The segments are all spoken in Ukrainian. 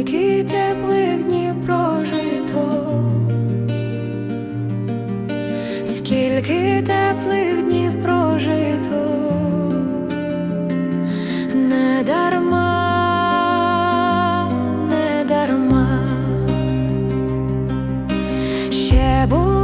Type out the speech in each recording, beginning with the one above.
скільки теплих днів прожито, скільки теплих днів прожито, не дарма, не дарма ще було.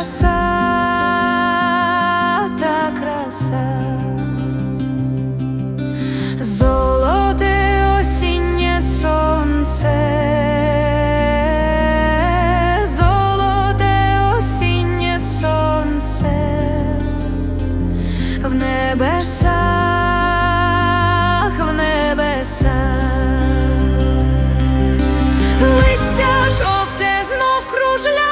краса, та краса, золоте осіннє сонце, золоте осіннє сонце, в небесах, в небесах, листя жовте знов кружля.